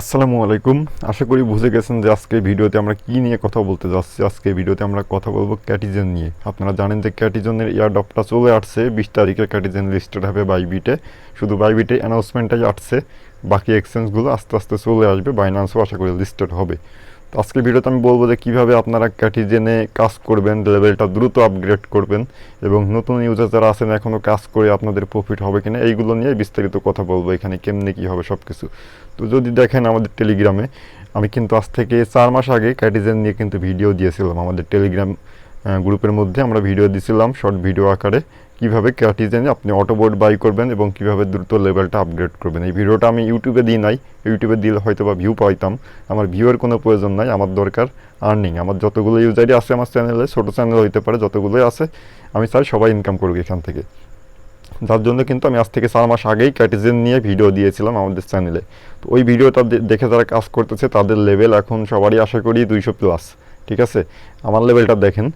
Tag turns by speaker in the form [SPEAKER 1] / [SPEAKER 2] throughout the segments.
[SPEAKER 1] আসসালামু আলাইকুম। আশা করি বুঝে গেছেন যে আজকে ভিডিওতে আমরা কি নিয়ে কথা বলতে যাচ্ছি। আজকে ভিডিওতে আমরা কথা বলব ক্যাটিজেন নিয়ে। আপনারা জানেন যে ক্যাটিজনের ইয়ারডপটা চলে আসছে। বিশ তারিখে ক্যাটিজেন লিস্টেড হবে বাইবিটে। শুধু বাইবিটে অ্যানাউন্সমেন্টটাই আসছে। বাকি এক্সচেঞ্জগুলো আস্তে আস্তে চলে আসবে। বাইন্যান্সও আশা করি লিস্টেড হবে। আজকে ভিডিওতে আমি বলব যে কীভাবে আপনারা ক্যাটিজেনে কাজ করবেন লেভেলটা দ্রুত আপগ্রেড করবেন এবং নতুন ইউজার যারা আছেন এখনও কাজ করে আপনাদের প্রফিট হবে কিনা, এইগুলো নিয়ে বিস্তারিত কথা বলব এখানে, কেমনে কী হবে সব কিছু তো যদি দেখেন আমাদের টেলিগ্রামে আমি কিন্তু আজ থেকে চার মাস আগে ক্যাটিজেন নিয়ে কিন্তু ভিডিও দিয়েছিলাম আমাদের টেলিগ্রাম গ্রুপের মধ্যে আমরা ভিডিও দিয়েছিলাম শর্ট ভিডিও আকারে, কীভাবে ক্যাটিজেনে আপনি অটোবোর্ড বাই করবেন এবং কীভাবে দ্রুত লেভেলটা আপগ্রেড করবেন। এই ভিডিওটা আমি ইউটিউবে দিই নাই ইউটিউবে দিলে হয়তো বা ভিউ পাইতাম। আমার ভিউয়ের কোনো প্রয়োজন নাই, আমার দরকার আর্নিং আমার যতগুলো ইউজারই আছে আমার চ্যানেলে ছোটো চ্যানেল হইতে পারে, যতগুলোই আছে, আমি চাই সবাই ইনকাম করুক এখান থেকে। যার জন্য কিন্তু আমি আজ থেকে চার মাস আগেই ক্যাটিজেন নিয়ে ভিডিও দিয়েছিলাম আমাদের চ্যানেলে তো ওই ভিডিওটা দেখে যারা কাজ করতেছে, তাদের লেভেল এখন সবারই আশা করি দুইশো প্লাস ঠিক আছে? আমার লেভেলটা দেখেন।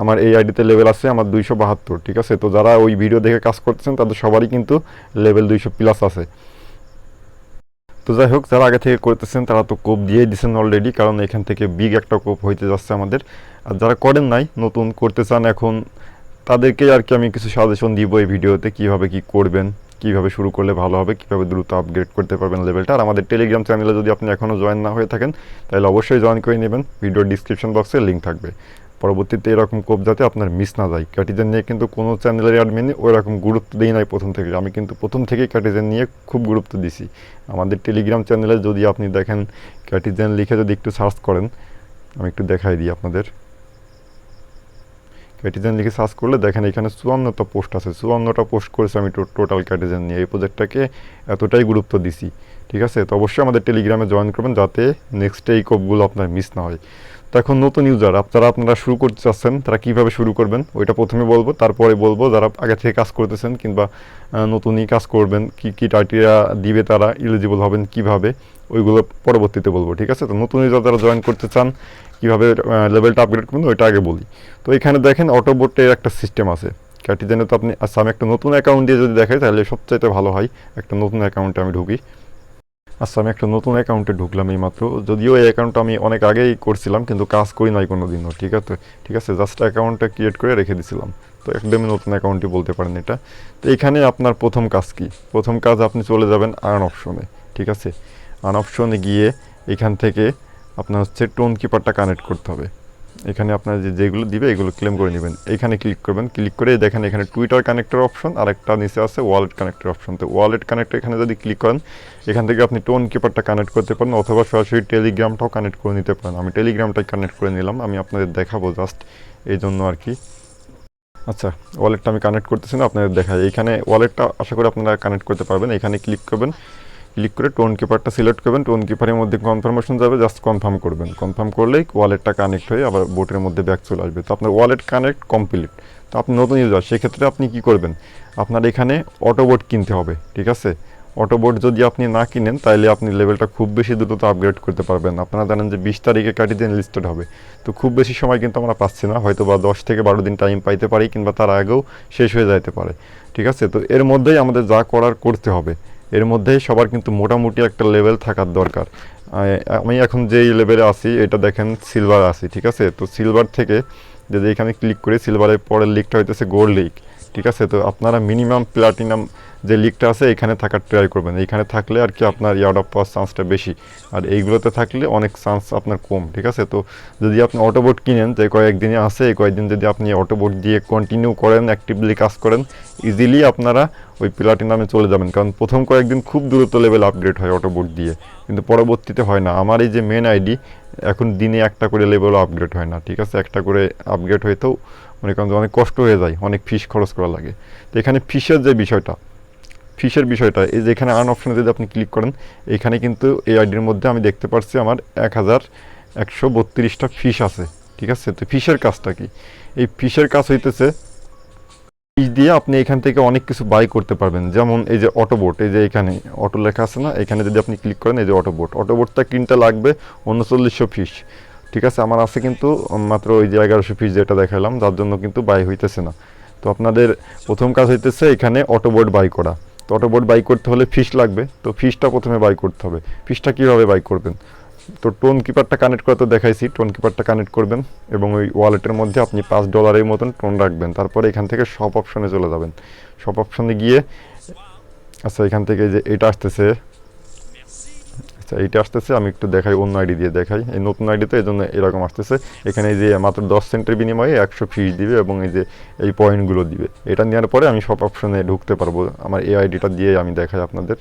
[SPEAKER 1] আমার এই আইডিতে লেভেল আছে, আমার দুইশো বাহাত্তর, ঠিক আছে? তো যারা ওই ভিডিও দেখে কাজ করতেছেন, তাদের সবারই কিন্তু লেভেল দুইশো প্লাস আছে। তো যাই হোক, যারা আগে থেকে করতেছেন, তারা তো কোপ দিয়েই দিচ্ছেন অলরেডি কারণ এখান থেকে বিগ একটা কোপ হইতে যাচ্ছে আমাদের। আর যারা করেন নাই, নতুন করতে চান এখন তাদেরকে আর কি আমি কিছু সাজেশন দিব এই ভিডিওতে কীভাবে কি করবেন। কীভাবে শুরু করলে ভালো হবে, কীভাবে দ্রুত আপগ্রেড করতে পারবেন লেভেলটা আর আমাদের টেলিগ্রাম চ্যানেলে যদি আপনি এখনও জয়েন না হয়ে থাকেন, তাহলে অবশ্যই জয়েন করে নেবেন। ভিডিওর ডিসক্রিপশন বক্সে লিঙ্ক থাকবে। পরবর্তীতে এরকম কোপ যাতে আপনার মিস না যায়। ক্যাটিজেন নিয়ে কিন্তু কোনো চ্যানেলের অ্যাডমিনে ওই রকম গুরুত্ব দিই নাই প্রথম থেকে। আমি কিন্তু প্রথম থেকেই ক্যাটিজেন নিয়ে খুব গুরুত্ব দিছি। আমাদের টেলিগ্রাম চ্যানেলে যদি আপনি দেখেন ক্যাটিজেন লিখে যদি একটু সার্চ করেন, আমি একটু দেখাই দিই আপনাদের। ক্যাটিজেন লিখে সার্চ করলে দেখেন এখানে চুয়ান্নটা পোস্ট আছে। চুয়ান্নটা পোস্ট করেছি আমি টোটাল ক্যাটিজেন নিয়ে। এই প্রজেক্টটাকে এতটাই গুরুত্ব দিছি, ঠিক আছে? তো অবশ্যই আমাদের টেলিগ্রামে জয়েন করবেন যাতে নেক্সট এই কোপগুলো আপনার মিস না হয়। তো এখন নতুন ইউজার যারা আপনারা শুরু করতে চাচ্ছেন, তারা কীভাবে শুরু করবেন? ওইটা প্রথমে বলব, তারপরে বলব যারা আগে থেকে কাজ করতেছেন কিংবা নতুনই কাজ করবেন, কি কি টাইটেরিয়া দিবে তারা ইলিজিবল হবেন কীভাবে, ওইগুলো পরবর্তীতে বলব, ঠিক আছে? তো নতুন ইউজার যারা জয়েন করতে চান কীভাবে লেভেলটা আপগ্রেড করবেন ওইটা আগে বলি। তো এখানে দেখেন অটোবোটের একটা সিস্টেম আছে। ক্যাটিজেনে তো আপনি আচ্ছা আমি একটা নতুন অ্যাকাউন্ট দিয়ে যদি দেখাই, তাহলে সবচাইতে ভালো হয়, একটা নতুন অ্যাকাউন্টে আমি ঢুকি। আচ্ছা আমি একটা নতুন অ্যাকাউন্টে ঢুকলাম এই মাত্র যদিও এই অ্যাকাউন্টটা আমি অনেক আগেই করছিলাম, কিন্তু কাজ করি নাই কোনো দিনও ঠিক আছে? ঠিক আছে জাস্ট অ্যাকাউন্টটা ক্রিয়েট করে রেখে দিছিলাম। তো একদমই নতুন অ্যাকাউন্টই বলতে পারেন এটা। তো এখানে আপনার প্রথম কাজ কি? প্রথম কাজ আপনি চলে যাবেন আর্ন অপশনে ঠিক আছে? আর্ন অপশনে গিয়ে এখান থেকে আপনার হচ্ছে টোন কিপারটা কানেক্ট করতে হবে। এখানে আপনার যে যেগুলো দিবে, এগুলো ক্লেম করে নেবেন। এখানে ক্লিক করবেন। ক্লিক করে দেখেন এখানে টুইটার কানেক্টর অপশন আর একটা নিচে আছে ওয়ালেট কানেক্টর অপশন তো ওয়ালেট কানেক্টর এখানে যদি ক্লিক করেন, এখান থেকে আপনি টোন কিপারটা কানেক্ট করতে পারেন অথবা সরাসরি টেলিগ্রামটাও কানেক্ট করে নিতে পারেন। আমি টেলিগ্রামটাই কানেক্ট করে নিলাম। আমি আপনাদের দেখাবো জাস্ট এই জন্য আর কি। আচ্ছা ওয়ালেটটা আমি কানেক্ট করতেছি না, আপনাদের দেখাই। এখানে ওয়ালেটটা আশা করি আপনারা কানেক্ট করতে পারবেন। এখানে ক্লিক করবেন। ক্লিক করে টোন কিপারটা সিলেক্ট করবেন টোন কিপারের মধ্যে কনফার্মেশন যাবে জাস্ট কনফার্ম করবেন। কনফার্ম করলেই ওয়ালেটটা কানেক্ট হয়ে আবার বোটের মধ্যে ব্যাক চলে আসবে। তো আপনার ওয়ালেট কানেক্ট কমপ্লিট তো আপনি নতুন ইউজার সেক্ষেত্রে আপনি কি করবেন? আপনার এখানে অটোবোট কিনতে হবে, ঠিক আছে? অটোবোট যদি আপনি না কিনেন তাহলে আপনি লেভেলটা খুব বেশি দ্রুত আপগ্রেড করতে পারবেন আপনারা জানেন যে বিশ তারিখে কাটিদিন লিস্টেড হবে। তো খুব বেশি সময় কিন্তু আমরা পাচ্ছি না। হয়তো বা দশ থেকে বারো দিন টাইম পাইতে পারি, কিংবা তার আগেও শেষ হয়ে যাইতে পারে। ঠিক আছে? তো এর মধ্যেই আমাদের যা করার করতে হবে। এর মধ্যেই সবার কিন্তু মোটামুটি একটা লেভেল থাকার দরকার। আমি এখন যেই লেভেলে আসি এটা দেখেন সিলভার আসি ঠিক আছে? তো সিলভার থেকে যদি এখানে ক্লিক করি সিলভারের পরের লিকটা হইতেছে গোল্ড লিক ঠিক আছে? তো আপনারা মিনিমাম প্লাটিনাম যে লিকটা আছে এখানে থাকার ট্রাই করবেন। এইখানে থাকলে আর কি আপনার ইয়ার্ড অফ পাওয়ার চান্সটা বেশি। আর এইগুলোতে থাকলে অনেক চান্স আপনার কম, ঠিক আছে? তো যদি আপনি অটোবোট কিনেন, যে কয়েকদিনে আছে, এই কয়েকদিন যদি আপনি অটোবোট দিয়ে কন্টিনিউ করেন অ্যাক্টিভলি কাজ করেন ইজিলি আপনারা ওই প্লাটিনামে চলে যাবেন। কারণ প্রথম কয়েকদিন খুব দ্রুত লেভেল আপগ্রেড হয় অটোবোট দিয়ে। কিন্তু পরবর্তীতে হয় না। আমার এই যে মেন আইডি এখন দিনে একটা করে লেভেলও আপগ্রেড হয় না, ঠিক আছে? একটা করে আপগ্রেড হইতেও মনে করেন অনেক কষ্ট হয়ে যায়, অনেক ফিস খরচ করা লাগে। তো এখানে ফিসের যে বিষয়টা ফিসের বিষয়টা, এই যে এখানে আর্ন অপশনে যদি আপনি ক্লিক করেন, এখানে কিন্তু এই আইডির মধ্যে আমি দেখতে পাচ্ছি আমার এক হাজার একশো বত্রিশটা ফিস আছে, ঠিক আছে? তো ফিসের কাজটা কি? এই ফিসের কাজ হইতেছে ফিস দিয়ে আপনি এখান থেকে অনেক কিছু বাই করতে পারবেন। যেমন এই যে অটোবোট এই যে এখানে অটো লেখা আছে না, এখানে যদি আপনি ক্লিক করেন, এই যে অটোবোট অটোবোটটা কিনতে লাগবে উনচল্লিশশো ফিস ঠিক আছে? আমার আছে কিন্তু মাত্র ওই যে এগারোশো ফিস যেটা দেখালাম, যার জন্য কিন্তু বাই হইতেছে না। তো আপনাদের প্রথম কাজ হইতেছে এখানে অটোবোট বাই করা। তো অটোবোট বাই করতে হলে ফিস লাগবে। তো ফিসটা প্রথমে বাই করতে হবে। ফিসটা কীভাবে বাই করবেন? তো টোন কিপারটা কানেক্ট করে তো দেখাইছি। টোন কিপারটা কানেক্ট করবেন এবং ওই ওয়ালেটের মধ্যে আপনি পাঁচ ডলারের মতন টোন রাখবেন। তারপরে এখান থেকে সব অপশনে চলে যাবেন। সব অপশনে গিয়ে আচ্ছা এখান থেকে যে এটা আসতেছে আচ্ছা এইটা আসতেছে, আমি একটু দেখাই, অন্য আইডি দিয়ে দেখাই। এই নতুন আইডি তো এই জন্য এরকম আসতেছে। এখানে যে মাত্র দশ সেন্টের বিনিময়ে একশো ফিস দিবে এবং এই যে এই পয়েন্টগুলো দিবে। এটা নেওয়ার পরে আমি সব অপশনে ঢুকতে পারব। আমার এই আইডিটা দিয়ে আমি দেখাই আপনাদের।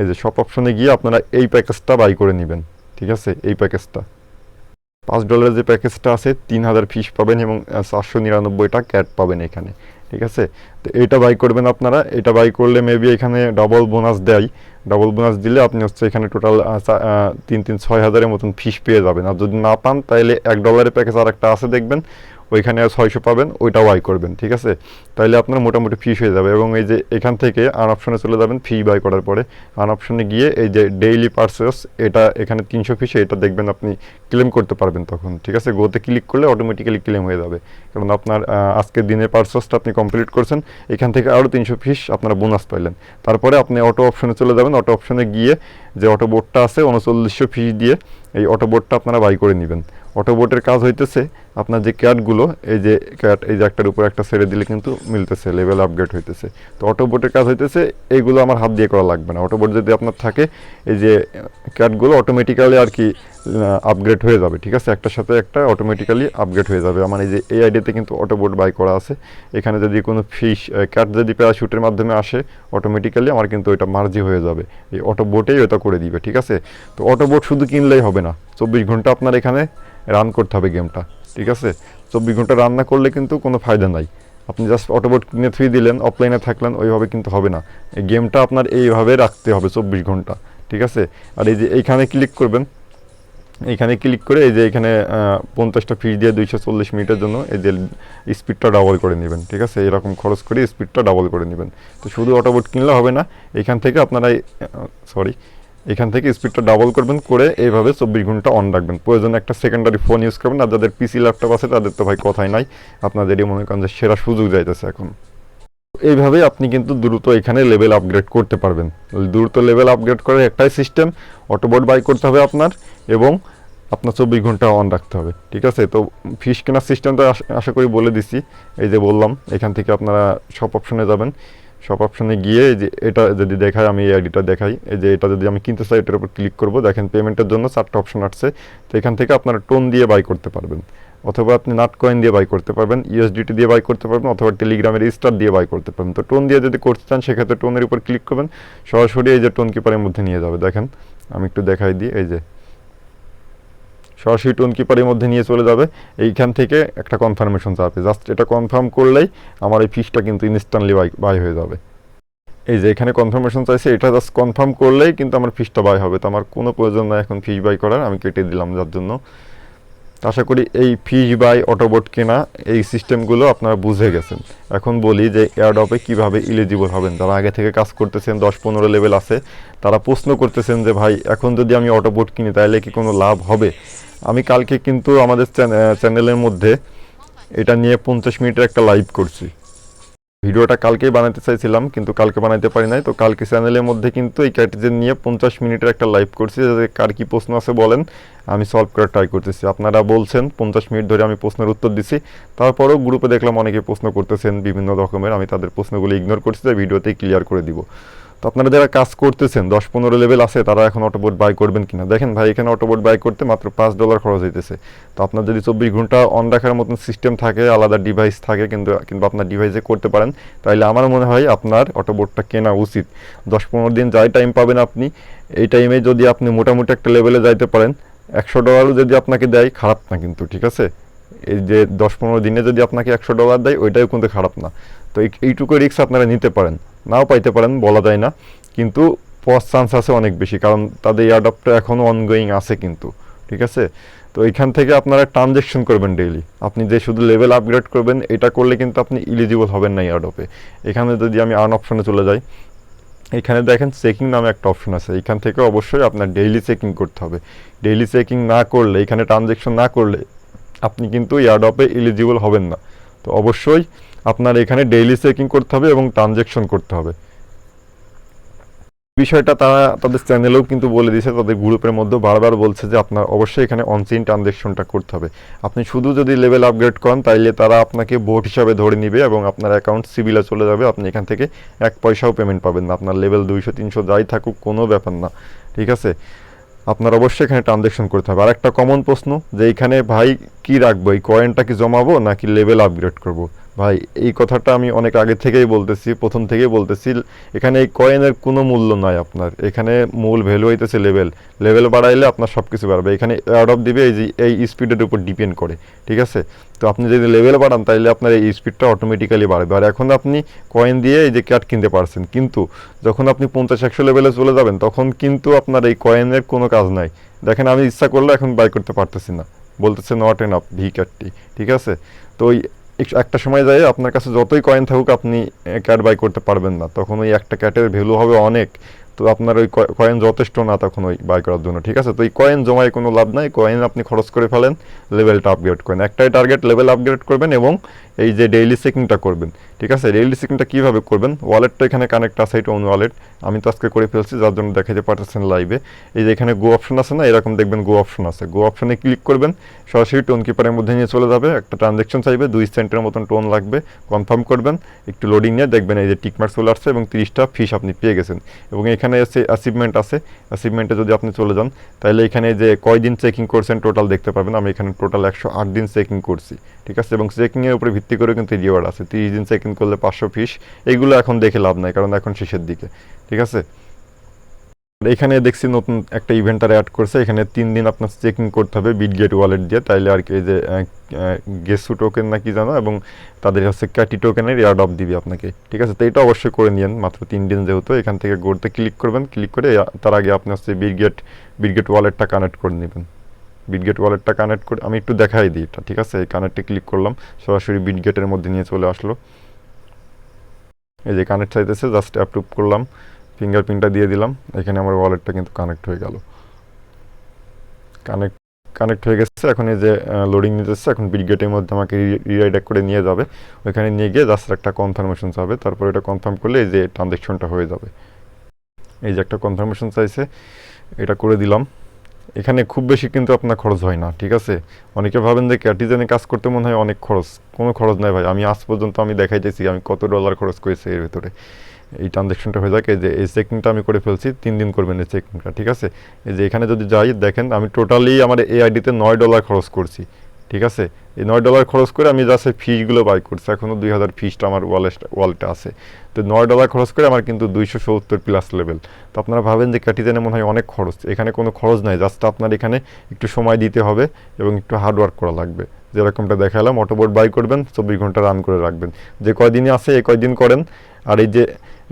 [SPEAKER 1] এই যে সব অপশনে গিয়ে আপনারা এই প্যাকেজটা বাই করে নেবেন, ঠিক আছে? এই প্যাকেজটা। পাঁচ ডলারের যে প্যাকেজটা আছে, তিন হাজার ফিস পাবেন এবং চারশো নিরানব্বইটা ক্যাট পাবেন এখানে। ঠিক আছে? তো এটা বাই করবেন আপনারা। এটা বাই করলে মেবি এখানে ডবল বোনাস দেয়। ডবল বোনাস দিলে আপনি হচ্ছে এখানে টোটাল তিন তিন, ছয় হাজারের মতন ফিস পেয়ে যাবেন। আর যদি না পান তাহলে এক ডলারের প্যাকেজ আর একটা আছে দেখবেন। ওইখানে ছয়শো পাবেন ওইটা বাই করবেন, ঠিক আছে? তাহলে আপনার মোটামুটি ফিস হয়ে যাবে এবং এই যে এখান থেকে আন অপশনে চলে যাবেন ফি বাই করার পরে। আন অপশনে গিয়ে এই যে ডেইলি পার্সেস এটা এখানে তিনশো ফিসে এটা দেখবেন আপনি ক্লেম করতে পারবেন তখন, ঠিক আছে? গোতে ক্লিক করলে অটোমেটিক্যালি ক্লেম হয়ে যাবে। কারণ আপনার আজকের দিনের পার্সেসটা আপনি কমপ্লিট করছেন, এখান থেকে আরও তিনশো ফিস আপনারা বোনাস পাইলেন। তারপরে আপনি অটো অপশনে চলে যাবেন অটো অপশনে গিয়ে যে অটো বোর্ডটা আছে, উনচল্লিশশো ফিস দিয়ে এই অটো বোর্ডটা আপনারা বাই করে নেবেন। অটো বোর্ডের কাজ হইতেছে, আপনার যে ক্যাটগুলো এই যে ক্যাট এই যে একটার উপর একটা ছেড়ে দিলে কিন্তু মিলতেছে লেভেল আপগ্রেড হইতেছে। তো অটোবোটের কাজ হইতেছে, এইগুলো আমার হাত দিয়ে করা লাগবে না। অটোবোট যদি আপনার থাকে, এই যে ক্যাটগুলো অটোমেটিক্যালি আর কি আপগ্রেড হয়ে যাবে, ঠিক আছে? একটার সাথে একটা অটোমেটিক্যালি আপগ্রেড হয়ে যাবে। আমার এই যে এই আইডিয়াতে কিন্তু অটোবোট বাই করা আছে। এখানে যদি কোনো ফিশ ক্যাট যদি প্যারাশুটের মাধ্যমে আসে অটোমেটিক্যালি আমার কিন্তু ওইটা মার্জি হয়ে যাবে। এই অটো বোটেই ওটা করে দিবে, ঠিক আছে? তো অটোবোট শুধু কিনলেই হবে না। চব্বিশ ঘণ্টা আপনার এখানে রান করতে হবে গেমটা ঠিক আছে? চব্বিশ ঘণ্টা রান না করলে কিন্তু কোনো ফায়দা নাই। আপনি জাস্ট অটোবোট কিনে থুই দিলেন অফলাইনে থাকলেন, ওইভাবে কিন্তু হবে না। এই গেমটা আপনার এইভাবে রাখতে হবে চব্বিশ ঘণ্টা, ঠিক আছে? আর এই যে এইখানে ক্লিক করবেন, এইখানে ক্লিক করে এই যে এখানে পঞ্চাশটা ফিস দিয়ে দুইশো চল্লিশ মিনিটের জন্য এই যে স্পিডটা ডাবল করে নেবেন, ঠিক আছে? এরকম খরচ করে স্পিডটা ডাবল করে নেবেন। তো শুধু অটোবোট কিনলে হবে না, এখান থেকে আপনারা সরি এখান থেকে স্পিডটা ডাবল করবেন, করে এইভাবে চব্বিশ ঘণ্টা অন রাখবেন। প্রয়োজনে একটা সেকেন্ডারি ফোন ইউজ করবেন, আর যাদের পিসি ল্যাপটপ আছে, তাদের তো ভাই কথাই নাই আপনাদেরই মনে করেন যে সেরা সুযোগ যাইতেছে এখন। এইভাবে আপনি কিন্তু দ্রুত এখানে লেভেল আপগ্রেড করতে পারবেন। দ্রুত লেভেল আপগ্রেড করার একটাই সিস্টেম অটোবোর্ড বাই করতে হবে আপনার, এবং আপনার চব্বিশ ঘণ্টা অন রাখতে হবে, ঠিক আছে? তো ফিস কেনার সিস্টেমটা আশা করি বলে দিছি। এই যে বললাম, এখান থেকে আপনারা সব অপশনে যাবেন। সব অপশনে গিয়ে যে এটা যদি দেখাই, আমি এই আইডিটা দেখাই, এই যে এটা যদি আমি কিনতে চাই, এটার উপর ক্লিক করব। দেখেন পেমেন্টের জন্য চারটা অপশন আসছে। তো এখান থেকে আপনারা টোন দিয়ে বাই করতে পারবেন। অথবা আপনি নাট কয়েন দিয়ে বাই করতে পারবেন ইউএসডিটি দিয়ে বাই করতে পারবেন, অথবা টেলিগ্রামের স্টার দিয়ে বাই করতে পারবেন। তো টোন দিয়ে যদি করতে চান, সেক্ষেত্রে টোনের উপর ক্লিক করবেন। সরাসরি এই যে টোন কিপারের মধ্যে নিয়ে যাবে। দেখেন, আমি একটু দেখাই দিই, এই যে সরাসরি টোন কিপারের মধ্যে নিয়ে চলে যাবে। এইখান থেকে একটা কনফার্মেশন চাপে। জাস্ট এটা কনফার্ম করলেই আমার এই ফিসটা কিন্তু ইনস্ট্যান্টলি বাই হয়ে যাবে। এই যে এখানে কনফার্মেশন চাইছে, এটা জাস্ট কনফার্ম করলেই কিন্তু আমার ফিসটা বাই হবে। তো আমার কোনো প্রয়োজন নাই এখন ফিস বাই করার, আমি কেটে দিলাম যার জন্য। আশা করি এই ফিজ বাই অটোবোট কেনা এই সিস্টেমগুলো আপনারা বুঝে গেছেন। এখন বলি যে এয়ারডপে কীভাবে ইলিজিবল হবেন। যারা আগে থেকে কাজ করতেছেন, দশ পনেরো লেভেল আছে, তারা প্রশ্ন করতেছেন যে, ভাই, এখন যদি আমি অটোবোট কিনি, তাহলে কি কোনো লাভ হবে? আমি কালকে কিন্তু আমাদের চ্যানেলের মধ্যে এটা নিয়ে পঞ্চাশ মিনিটের একটা লাইভ করছি। ভিডিওটা কালকেই বানাতে চাইছিলাম, কিন্তু কালকে বানাইতে পারি নাই। তো কালকে চ্যানেলের মধ্যে কিন্তু এই ক্যাটিজেন নিয়ে পঞ্চাশ মিনিটের একটা লাইভ করছি যাতে কার কী প্রশ্ন আছে বলেন, আমি সলভ করার ট্রাই করতেছি। আপনারা বলছেন, পঞ্চাশ মিনিট ধরে আমি প্রশ্নের উত্তর দিছি। তারপরেও গ্রুপে দেখলাম অনেকে প্রশ্ন করতেছেন বিভিন্ন রকমের, আমি তাদের প্রশ্নগুলো ইগনোর করছি, তাই ভিডিওতেই ক্লিয়ার করে দিব। তো আপনারা যারা কাজ করতেছেন, দশ পনেরো লেভেল আছে, তারা এখন অটোবোট বাই করবেন কিনা? দেখেন ভাই, এখানে অটোবোট বাই করতে মাত্র পাঁচ ডলার খরচ হইতেছে। তো আপনার যদি চব্বিশ ঘণ্টা অন রাখার মতন সিস্টেম থাকে, আলাদা ডিভাইস থাকে, কিন্তু কিন্তু আপনার ডিভাইসে করতে পারেন তাহলে আমার মনে হয় আপনার অটোবোটটা কেনা উচিত। দশ পনেরো দিন যাই টাইম পাবেন আপনি, এই টাইমে যদি আপনি মোটামুটি একটা লেভেলে যাইতে পারেন, একশো ডলারও যদি আপনাকে দেয়, খারাপ না কিন্তু, ঠিক আছে? এই যে দশ পনেরো দিনে যদি আপনাকে একশো ডলার দেয়, ওইটাও কিন্তু খারাপ না। তো এই- এইটুকু রিস্ক আপনারা নিতে পারেন। নাও পাইতে পারেন, বলা যায় না। কিন্তু পস চান্স আছে অনেক বেশি, কারণ তাদের এয়ারডপটা এখনও অনগোয়িং আছে কিন্তু, ঠিক আছে? তো এইখান থেকে আপনারা ট্রানজেকশন করবেন ডেইলি আপনি যে শুধু লেভেল আপগ্রেড করবেন, এটা করলে কিন্তু আপনি ইলিজিবল হবেন না এয়ারডপে এখানে যদি আমি আর্ন অপশনে চলে যাই, এখানে দেখেন চেকিং নামে একটা অপশন আছে। এখান থেকে অবশ্যই আপনার ডেইলি চেকিং করতে হবে। ডেইলি চেকিং না করলে, এখানে ট্রানজেকশন না করলে, আপনি কিন্তু এয়ারডপে ইলিজিবল হবেন না। তো অবশ্যই আপনার এখানে ডেইলি চেকিং করতে হবে এবং ট্রানজ্যাকশন করতে হবে। বিষয়টা তারা তাদের চ্যানেলেও কিন্তু বলে দিয়েছে, তাদের গ্রুপের মধ্যে বারবার বলছে যে আপনার অবশ্যই এখানে অনসিন ট্রানজ্যাকশনটা করতে হবে। আপনি শুধু যদি লেভেল আপগ্রেড করেন, তাইলে তারা আপনাকে বোট হিসাবে ধরে নিবে এবং আপনার অ্যাকাউন্ট সিবিলে চলে যাবে। আপনি এখান থেকে এক পয়সাও পেমেন্ট পাবেন না। আপনার লেভেল দুইশো, তিনশো যাই থাকুক, কোনো ব্যাপার না। ঠিক আছে? আপনার অবশ্যই এখানে ট্রানজ্যাকশন করতে হবে। আর একটা কমন প্রশ্ন যে এখানে ভাই কি রাখব? এই কয়েনটা কি জমাবো নাকি লেভেল আপগ্রেড করব? ভাই, এই কথাটা আমি অনেক আগে থেকেই বলতেছি, প্রথম থেকেই বলতেছি। এখানে এই কয়েনের কোনো মূল্য নাই আপনার। এখানে মূল ভ্যালু হইতেছে লেভেল লেভেল বাড়াইলে আপনার সব কিছু বাড়বে। এখানে অ্যাড অফ দিবে, এই যে, এই স্পিডের উপর ডিপেন্ড করে, ঠিক আছে? তো আপনি যদি লেভেল বাড়ান তাহলে আপনার এই স্পিডটা অটোমেটিক্যালি বাড়বে। আর এখন আপনি কয়েন দিয়ে এই যে ক্যাট কিনতে পারছেন, কিন্তু যখন আপনি পঞ্চাশ, একশো লেভেলে চলে যাবেন, তখন কিন্তু আপনার এই কয়েনের কোনো কাজ নাই। দেখেন, আমি ইচ্ছা করলে এখন বাই করতে পারতেছি না। বলতেছে নট এন আপ ভি ক্যাটটি ঠিক আছে? তো ওই একটা সময় যায়, আপনার কাছে যতই কয়েন থাকুক, আপনি ক্যাট বাই করতে পারবেন না। তখন ওই একটা ক্যাটের ভ্যালু হবে অনেক। তো আপনার ওই কয়েন যথেষ্ট না তখন ওই বাই করার জন্য, ঠিক আছে? তো এই কয়েন জমায় কোনো লাভ নাই। কয়েন আপনি খরচ করে ফেলেন লেভেলটা আপগ্রেড করেন। একটাই টার্গেট লেভেল আপগ্রেড করবেন এবং এই যে ডেইলি চেকিংটা করবেন। ঠিক আছে ডেইলি চেকিংটা কীভাবে করবেন? ওয়ালেটটা এখানে কানেক্ট আছে, এটা অন্য ওয়ালেট আমি তো আজকে করে ফেলছি, যার জন্য দেখাতে পারতেছেন লাইভে এই যে এখানে গো অপশন আছে না, এরকম দেখবেন গো অপশন আছে। গো অপশনে ক্লিক করবেন, সরাসরি টোন কিপারের মধ্যে নিয়ে চলে যাবে। একটা ট্রানজ্যাকশন চাইবে, দুই সেন্টের মতন টোন লাগবে। কনফার্ম করবেন, একটু লোডিং নিয়ে দেখবেন এই যে টিকমার্ক চলে আসছে এবং তিরিশটা ফিস আপনি পেয়ে গেছেন। এবং এখানে এসে অ্যাচিভমেন্ট আছে। অ্যাচিভমেন্টে যদি আপনি চলে যান, তাহলে এখানে যে কয়দিন চেকিং করছেন টোটাল দেখতে পাবেন। আমি এখানে টোটাল একশো আট দিন চেকিং করছি, ঠিক আছে? এবং চেকিংয়ের উপরে ভিত্তি করে কিন্তু রিওয়ার্ড আছে। তিরিশ দিন চেকিং করলে পাঁচশো ফিস এইগুলো এখন দেখে লাভ নাই, কারণ এখন শেষের দিকে, ঠিক আছে? এখানে দেখছি নতুন একটা ইভেন্টার অ্যাড করছে, এখানে তিন দিন আপনার চেকিং করতে হবে বিটগেট ওয়ালেট দিয়ে, তাইলে আর কি এই যে গেসু টোকেন না কি জানো, এবং তাদের হচ্ছে ক্যাটি টোকেনের এয়ার অফ দিবে আপনাকে, ঠিক আছে? তো এটা অবশ্যই করে নিন মাত্র তিন দিন যেহেতু, এখান থেকে গোড়তে ক্লিক করবেন ক্লিক করে তার আগে আপনি হচ্ছে বিটগেট বিটগেট ওয়ালেটটা কানেক্ট করে নেবেন। বিটগেট ওয়ালেটটা কানেক্ট করে, আমি একটু দেখাই দিই এটা, ঠিক আছে? এই কানেক্টে ক্লিক করলাম, সরাসরি বিটগেটের মধ্যে নিয়ে চলে আসলো। এই যে কানেক্ট চাইতেছে জাস্ট অ্যাপ্রুভ করলাম ফিঙ্গারপ্রিন্টটা দিয়ে দিলাম, এখানে আমার ওয়ালেটটা কিন্তু কানেক্ট হয়ে গেল। কানেক্ট কানেক্ট হয়ে গেছে, এখন এই যে লোডিং নিতেছে, এখন বিটগেটের মধ্যে আমাকে রিরাইডাক্ট করে নিয়ে যাবে। ওইখানে নিয়ে গিয়ে জাস্ট একটা কনফার্মেশন চাবে তারপর এটা কনফার্ম করলে এই যে ট্রানজ্যাকশনটা হয়ে যাবে। এই যে একটা কনফার্মেশন চাইছে, এটা করে দিলাম। এখানে খুব বেশি কিন্তু আপনার খরচ হয় না, ঠিক আছে? অনেকে ভাবেন যে ক্যাটিজেনে কাজ করতে মনে হয় অনেক খরচ। কোনো খরচ নাই ভাই। আমি আজ পর্যন্ত আমি দেখাই চাইছি আমি কত ডলার খরচ করেছি এর ভিতরে। এই ট্রানজ্যাকশনটা হয়ে থাকে যে, এই চেকিংটা আমি করে ফেলছি, তিন দিন করবেন এই চেকিংটা ঠিক আছে? এই যে, এখানে যদি যাই, দেখেন আমি টোটালি আমার এই আইডিতে নয় ডলার খরচ করছি। ঠিক আছে? এই নয় ডলার খরচ করে আমি জাস্ট ফিসগুলো বাই করছি। এখনও দুই হাজার ফিসটা আমার ওয়ালেট ওয়ালেটে আছে। তো নয় ডলার খরচ করে আমার কিন্তু দুইশো সত্তর প্লাস লেভেল তো আপনারা ভাবেন যে ক্যাটিজেনে মনে হয় অনেক খরচ। এখানে কোনো খরচ নাই। জাস্ট আপনার এখানে একটু সময় দিতে হবে এবং একটু হার্ডওয়ার্ক করা লাগবে। যেরকমটা দেখালাম অটোবোর্ড বাই করবেন, চব্বিশ ঘণ্টা রান করে রাখবেন। যে কয়দিনই আছে এই কয়দিন করেন। আর এই যে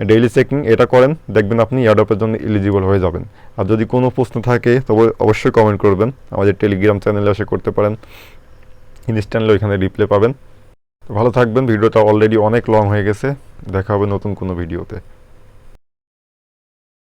[SPEAKER 1] ডেইলি চেকিং এটা করেন। দেখবেন আপনি ইয়ারডপের জন্য এলিজিবল হয়ে যাবেন। আর যদি কোনো প্রশ্ন থাকে, তবে অবশ্যই কমেন্ট করবেন। আমাদের টেলিগ্রাম চ্যানেলে এসে করতে পারেন। ইনস্ট্যান্টলি ওইখানে রিপ্লে পাবেন। ভালো থাকবেন, ভিডিওটা অলরেডি অনেক লং হয়ে গেছে। দেখা হবে নতুন কোনো ভিডিওতে